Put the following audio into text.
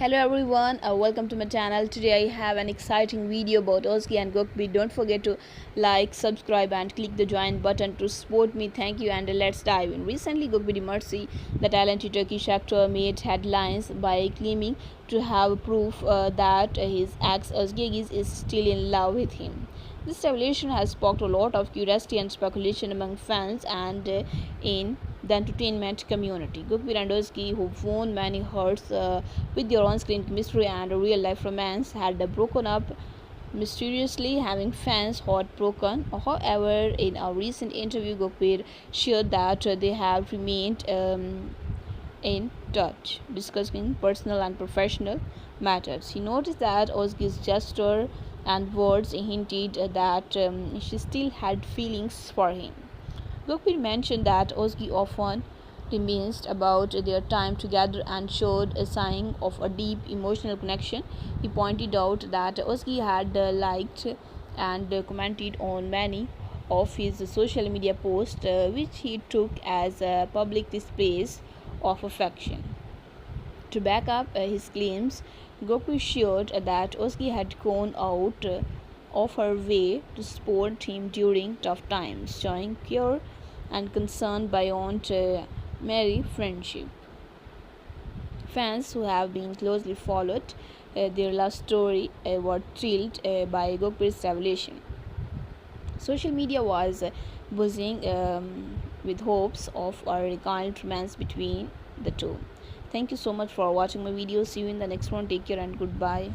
Hello everyone, uh, welcome to my channel. Today I have an exciting video about Ozgi and Gokbi. Don't forget to like, subscribe and click the join button to support me. Thank you and let's dive in. Recently Gokbi Demirci, the talented Turkish actor, made headlines by claiming to have proof uh, that his ex Ozgi is still in love with him. This revelation has sparked a lot of curiosity and speculation among fans and uh, in the entertainment community. And who've won many hearts uh, with their on-screen mystery and real-life romance, had broken up mysteriously, having fans heartbroken. However, in a recent interview, Gokbir shared that uh, they have remained um, in touch, discussing personal and professional matters. He noticed that Ozgi's gesture and words hinted that um, she still had feelings for him. Gokbir mentioned that Ozgi often reminisced about their time together and showed a sign of a deep emotional connection. He pointed out that Ozgi had liked and commented on many of his social media posts, uh, which he took as a public displays of affection. To back up uh, his claims, Goku shared that Ozgi had gone out of her way to support him during tough times, showing care and concern beyond uh, merry friendship. Fans who have been closely followed uh, their love story uh, were thrilled uh, by Gokbir's revelation. Social media was buzzing um, with hopes of a rekindled romance between the two thank you so much for watching my video see you in the next one take care and goodbye